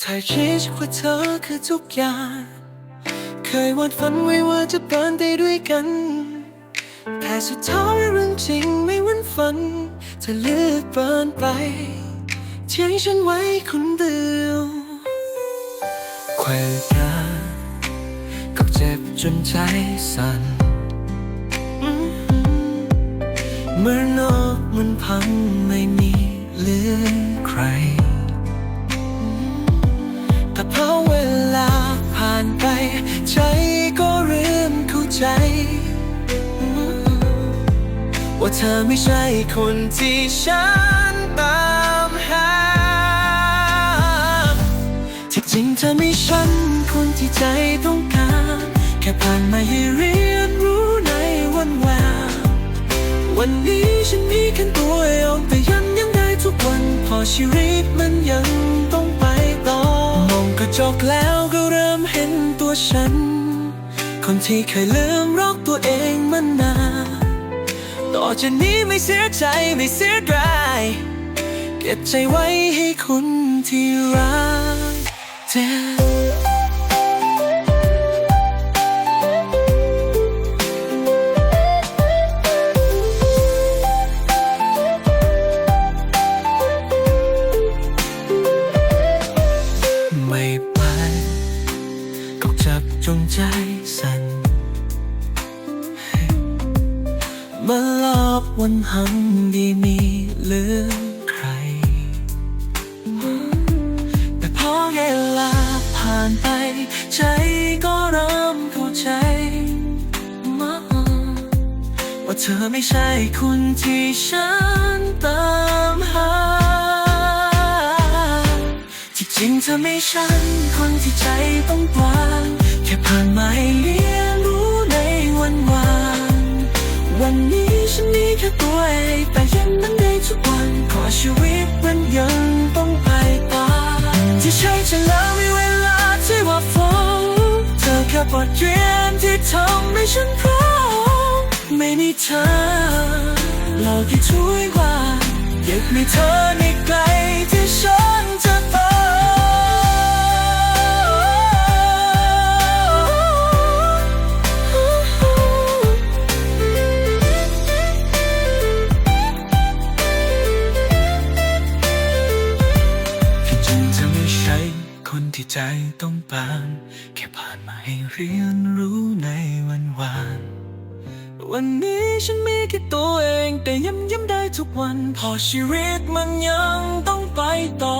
เธอคิดว่าเธอคือทุกอย่าง เคยวาดฝันไว้ว่าจะเดินได้ด้วยกันแต่สุดท้ายเรื่องจริงไม่เหมือนฝันเธอเลือกเดินไปทิ้งฉันไว้คนเดียวแขวกันก็เจ็บจนใจสั่นเมื่อนอกมันพังไม่มีเหลือใคร แต่พอเวลาผ่านไป ใจก็เริ่มเข้าใจ ว่าเธอไม่ใช่คนที่ฉันตามหาที่จริงเธอไม่ฉันคนที่ใจต้องการ แค่ผ่านมาให้เรียนรู้ในวันแวววันนี้ฉันมีแค่ตัวเองแต่ยังยังได้ทุกวันพอชีวิตมันยัง จกแล้วก็เริ่มเห็นตัวฉัน คนที่เคยลืมรักตัวเองมานานต่อจากนี้ไม่เสียใจไม่เสียดาย เก็บใจไว้ให้คุณที่รัก มื่อบวันหันดีมีเหลือใคร แต่พอเวลาผ่านไป ใจก็เริ่มเข้าใจว่าเธอไม่ใช่คนที่ฉันตามหา ที่จริงเธอไม่ใช่คนที่ใจต้องการแค่ผ่านมาให้เรีย วันนี้ฉันมีแค่ตัวเองแต่ยังนั้นได้ทุกวันเพราะชีวิตมันยังต้องไปต่อที่ใช่จะแล้วมีเวลาที่ว่าฟ้องเธอแค่บทเรียนที่ทำให้ฉันพร้อมไม่มีเธอเราแค่ช่วยว่าอยากมีเธอในไกลที่ฉัน คนที่ใจต้องปานแค่ผ่านมาให้เรียนรู้ในวันวานวันนี้ฉันมีแค่ตัวเอง แต่ย้ำย้ำได้ทุกวัน พอชีวิตมันยังต้องไปต่อ